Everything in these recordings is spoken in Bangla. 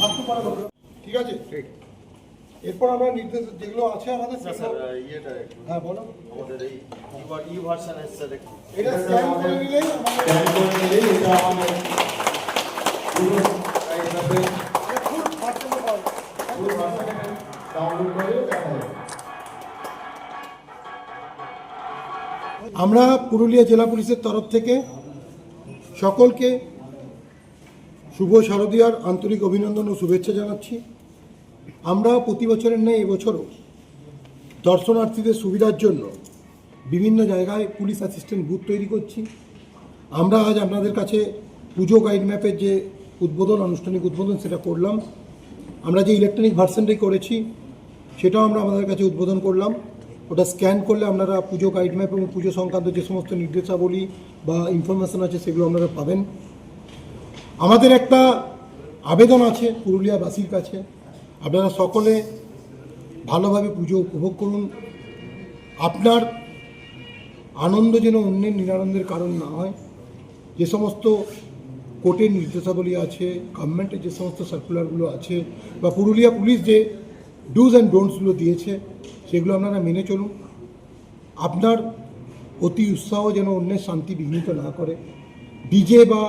ভাবতে পারে লোকেরা। ঠিক আছে এরপর আমরা নির্দেশ যেগুলো আছে আমাদের স্যার ইয়েটা হ্যাঁ বলো আমাদের এই ই ভার্সন এসছে স্যার এটা স্ক্যান করে নিলেই স্ক্যান করে নিলেই এটা আমাদের ফুল ভার্সন পাওয়া যায়। পুরো ডাউনলোড করে দেখা আমরা পুরুলিয়া জেলা পুলিশের তরফ থেকে সকলকে শুভ শারদীয়ার আন্তরিক অভিনন্দন ও শুভেচ্ছা জানাচ্ছি। আমরা প্রতি বছরের ন্যায় এবছরও দর্শনার্থীদের সুবিধার জন্য বিভিন্ন জায়গায় পুলিশ অ্যাসিস্ট্যান্ট বুথ তৈরি করছি। আমরা আজ আপনাদের কাছে পুজো গাইড ম্যাপের যে উদ্বোধন, আনুষ্ঠানিক উদ্বোধন সেটা করলাম। আমরা যে ইলেকট্রনিক ভার্সনটাই করেছি, সেটাও আমরা আমাদের কাছে উদ্বোধন করলাম। ওটা স্ক্যান করলে আপনারা পুজো গাইড ম্যাপ এবং পুজো সংক্রান্ত যে সমস্ত নির্দেশাবলী বা ইনফরমেশন আছে সেগুলো আপনারা পাবেন। আমাদের একটা আবেদন আছে পুরুলিয়াবাসীর কাছে। আপনারা সকলে ভালোভাবে পুজো উপভোগ করুন। আপনার আনন্দ যেন অন্যের নিরানন্দের কারণ না হয়। যে সমস্ত কোর্টের নির্দেশাবলী আছে গভর্নমেন্টের যে সমস্ত সার্কুলারগুলো আছে, বা পুরুলিয়া পুলিশ যে ডুজ অ্যান্ড ডোন্টসগুলো দিয়েছে, সেগুলো আপনারা মেনে চলুন। আপনার অতি উৎসাহ যেন অন্যের শান্তি বিঘ্নিত না করে। ডিজে বা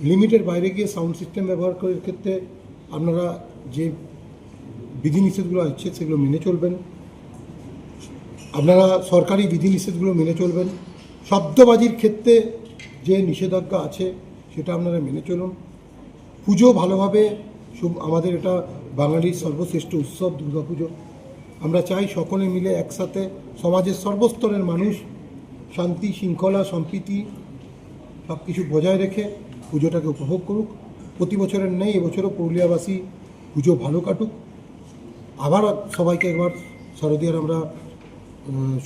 লিমিটের বাইরে গিয়ে সাউন্ড সিস্টেম ব্যবহার করার ক্ষেত্রে আপনারা যে বিধিনিষেধগুলো আছে সেগুলো মেনে চলবেন। আপনারা সরকারি বিধিনিষেধগুলো মেনে চলবেন। শব্দবাজির ক্ষেত্রে যে নিষেধাজ্ঞা আছে সেটা আপনারা মেনে চলুন। পুজো ভালোভাবে আমাদের এটা বাঙালির সর্বশ্রেষ্ঠ উৎসব, দুর্গাপুজো। আমরা চাই সকলে মিলে একসাথে সমাজের সর্বস্তরের মানুষ শান্তি, শৃঙ্খলা, সম্প্রীতি সব কিছু বজায় রেখে পুজোটাকে উপভোগ করুক। প্রতি বছরের নেই এবছরও পুরুলিয়াবাসী পুজো ভালো কাটুক। আবার সবাইকে একবার শারদীয়ার আমরা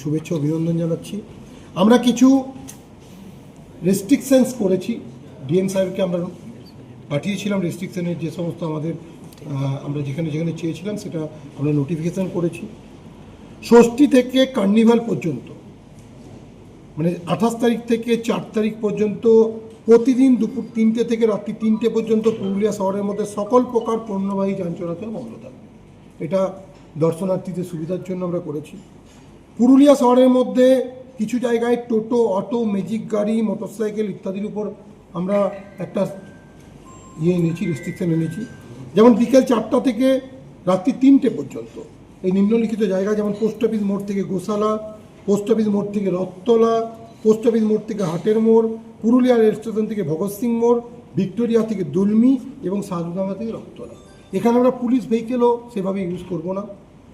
শুভেচ্ছা অভিনন্দন জানাচ্ছি। আমরা কিছু রেস্ট্রিকশনস করেছি। ডিএম সাহেবকে আমরা পাঠিয়েছিলাম রেস্ট্রিকশনের যে সমস্ত আমাদের আমরা যেখানে যেখানে চেয়েছিলাম সেটা আমরা নোটিফিকেশান করেছি। ষষ্ঠী থেকে কার্নিভাল পর্যন্ত মানে আঠাশ তারিখ থেকে চার তারিখ পর্যন্ত প্রতিদিন দুপুর তিনটে থেকে রাত্রি তিনটে পর্যন্ত পুরুলিয়া শহরের মধ্যে সকল প্রকার পণ্যবাহী যান চলাচল বন্ধ থাকবে এটা দর্শনার্থীদের সুবিধার জন্য আমরা করেছি। পুরুলিয়া শহরের মধ্যে কিছু জায়গায় টোটো, অটো, ম্যাজিক গাড়ি, মোটরসাইকেল ইত্যাদির উপর আমরা একটা ইয়ে এনেছি রেস্ট্রিকশন এনেছি। যেমন বিকেল চারটা থেকে রাত্রি তিনটে পর্যন্ত। এই নিম্নলিখিত জায়গা যেমন পোস্ট অফিস মোড় থেকে গোশালা পোস্ট অফিস মোড় থেকে রথতলা পোস্ট অফিস মোড় থেকে হাটের মোড়, পুরুলিয়া রেল স্টেশন থেকে ভগৎ সিং মোড়, ভিক্টোরিয়া থেকে দুলমি এবং সাধুডাঙ্গা থেকে রথতলা এখানে আমরা পুলিশ ভেহিকেলও সেভাবে ইউজ করব না।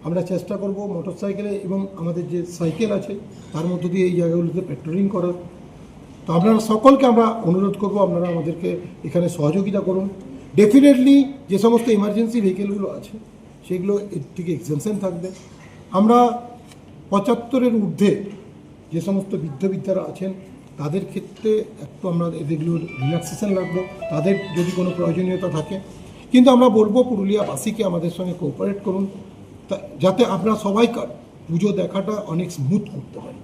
আমরা চেষ্টা করব মোটর সাইকেলে এবং আমাদের যে সাইকেল আছে, তার মধ্য দিয়ে এই জায়গাগুলোতে পেট্রোলিং করার। তো আপনারা সকলকে আমরা অনুরোধ করব, আপনারা আমাদেরকে এখানে সহযোগিতা করুন। ডেফিনেটলি যে সমস্ত ইমার্জেন্সি ভেহিকেলগুলো আছে, সেগুলো এর থেকে এক্সামশন থাকবে। আমরা পঁচাত্তরের ঊর্ধ্বে যে সমস্ত বৃদ্ধ বিদ্যারা আছেন, তাদের ক্ষেত্রে একটু আমরা এগুলোর রিল্যাক্সেশন রাখব তাদের যদি কোনো প্রয়োজনীয়তা থাকে। কিন্তু আমরা বলব পুরুলিয়াবাসীকে আমাদের সঙ্গে কোঅপারেট করুন। যাতে আমরা সবাই কা- পুজো দেখাটা অনেক স্মুথ করতে পারি।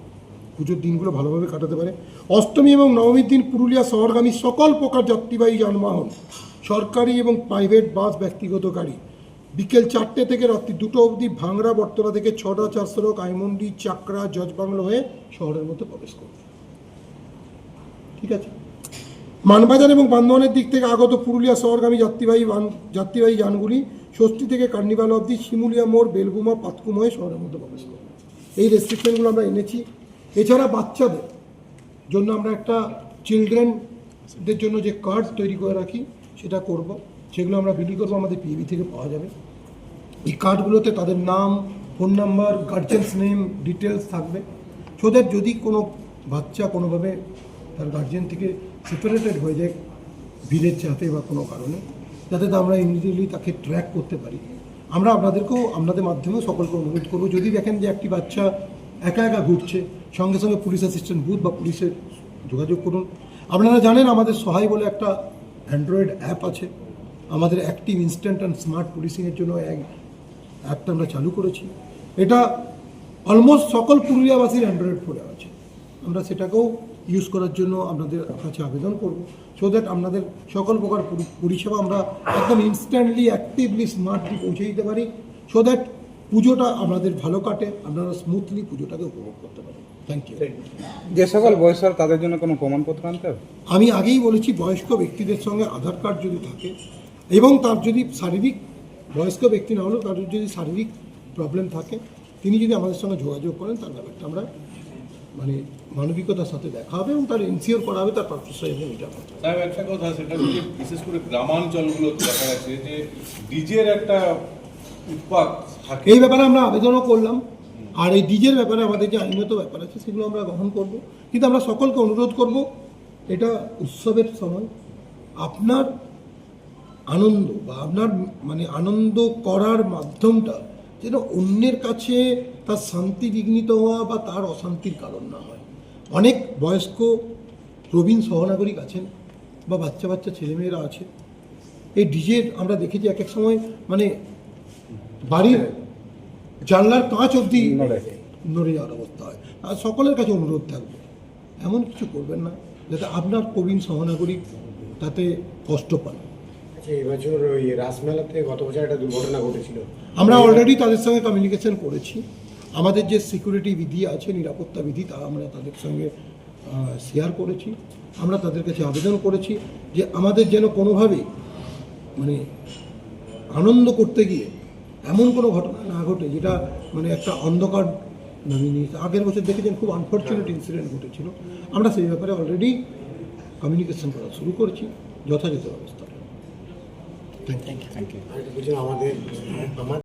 পুজোর দিনগুলো ভালোভাবে কাটাতে পারে। অষ্টমী এবং নবমীর দিন পুরুলিয়া শহরগামী সকল প্রকার যাত্রীবাহী যানবাহন, সরকারি এবং প্রাইভেট বাস ব্যক্তিগত গাড়ি বিকেল চারটে থেকে রাত্রি দুটো অবধি ভাঙড়া, বটতলা থেকে ছটা চার সড়ক আইমন্ডি, চাকরা, জজবাংলো হয়ে শহরের মধ্যে প্রবেশ করবে। ঠিক আছে? মানবাজার এবং বান্ধবনের দিক থেকে আগত পুরুলিয়া শহরগামী যাত্রীবাহী যাত্রীবাহী যানগুলি ষষ্ঠী থেকে কার্নিভাল অবধি শিমুলিয়া মোড়, বেলগুমা, পাতকুম হয়ে শহরের মধ্যে প্রবেশ করবে। এই রেস্ট্রিকশনগুলো আমরা এনেছি। এছাড়া বাচ্চাদের জন্য আমরা একটা চিলড্রেনদের জন্য যে কার্ড তৈরি করে রাখি, সেটা করব। সেগুলো আমরা বিলি করব, আমাদের পিবি থেকে পাওয়া যাবে। এই কার্ডগুলোতে তাদের নাম, phone number guardians name details থাকবে। সো দ্যাট যদি কোনো বাচ্চা কোনোভাবে তার গার্জেন থেকে সেপারেটেড হয়ে যায় ভিড়ের চাপে বা কোনো কারণে, যাতে আমরা ইমিডিয়েটলি তাকে ট্র্যাক করতে পারি। আমরা আপনাদেরকেও, আপনাদের মাধ্যমে সকলকে অনুরোধ করব, যদি দেখেন যে একটি বাচ্চা একা একা ঘুরছে, সঙ্গে সঙ্গে পুলিশ অ্যাসিস্ট্যান্ট বুথ বা পুলিশের যোগাযোগ করুন। আপনারা জানেন আমাদের সহায় বলে একটা অ্যান্ড্রয়েড অ্যাপ আছে। আমাদের অ্যাক্টিভ ইনস্ট্যান্ট অ্যান্ড স্মার্ট পুলিশিংয়ের জন্য এক অ্যাপটা আমরা চালু করেছি। এটা অলমোস্ট সকল পুরুলিয়াবাসীর অ্যান্ড্রয়েড ফোনে আছে। আমরা সেটাকেও ইউজ করার জন্য আপনাদের কাছে আবেদন করব। সো দ্যাট আপনাদের সকল প্রকার পরিষেবা আমরা একদম ইনস্ট্যান্টলি অ্যাক্টিভলি স্মার্টলি পৌঁছে দিতে পারি। সো দ্যাট পুজোটা আপনাদের ভালো কাটে। আপনারা স্মুথলি পুজোটাকে উপভোগ করতে পারেন। থ্যাংক ইউ যে সকল বয়সর তাদের জন্য কোনো প্রমাণপত্র আনতে হবে? আমি আগেই বলেছি বয়স্ক ব্যক্তিদের সঙ্গে আধার কার্ড যদি থাকে এবং তার যদি শারীরিক বয়স্ক ব্যক্তি না হলেও তার যদি শারীরিক প্রবলেম থাকে তিনি যদি আমাদের সঙ্গে যোগাযোগ করেন তার ব্যাপারটা আমরা মানে মানবিকতার সাথে দেখা হবে এবং তার এনসিওর করা হবে তার প্রাপ্তস্থায়ী এবং এটা। একটা কথা সেটা হচ্ছে বিশেষ করে গ্রামাঞ্চলগুলোতে দেখা যাচ্ছে যে ডিজের একটা উৎপাত থাকে। এই ব্যাপারে আমরা আবেদনও করলাম। আর এই ডিজের ব্যাপারে আমাদের যে আইনত ব্যাপার আছে সেগুলো আমরা গ্রহণ করব। কিন্তু আমরা সকলকে অনুরোধ করব এটা উৎসবের সময়। আপনার আনন্দ বা আপনার মানে আনন্দ করার মাধ্যমটা যেন অন্যের কাছে তার শান্তি বিঘ্নিত হওয়া বা তার অশান্তির কারণ না হয়। অনেক বয়স্ক প্রবীণ সহনাগরিক আছেন বা বাচ্চা বাচ্চা ছেলেমেয়েরা আছে এই ডিজের আমরা দেখেছি এক এক সময় মানে বাড়ির জানলার কাঁচ অবধি নড়ে। নড়ে যাওয়ার অবস্থা হয়। আর সকলের কাছে অনুরোধ থাকবে এমন কিছু করবেন না যাতে আপনার প্রবীণ সহনাগরিক তাতে কষ্ট পান। আচ্ছা এবছর ওই রাসমেলাতে গত বছর একটা দুর্ঘটনা ঘটেছিল। আমরা অলরেডি তাদের সঙ্গে কমিউনিকেশন করেছি। আমাদের যে সিকিউরিটি বিধি আছে নিরাপত্তা বিধি তা আমরা তাদের সঙ্গে শেয়ার করেছি। আমরা তাদের কাছে আবেদন করেছি যে আমাদের যেন কোনোভাবেই মানে আনন্দ করতে গিয়ে এমন কোনো ঘটনা না ঘটে যেটা মানে একটা অন্ধকার নামিয়ে নিয়েছে। আগের বছর দেখেছেন খুব আনফর্চুনেট ইনসিডেন্ট ঘটেছিল। আমরা সেই ব্যাপারে অলরেডি কমিউনিকেশন করা শুরু করেছি যথাযথ ব্যবস্থা। থ্যাংক ইউ থ্যাংক ইউ আমাদের আমার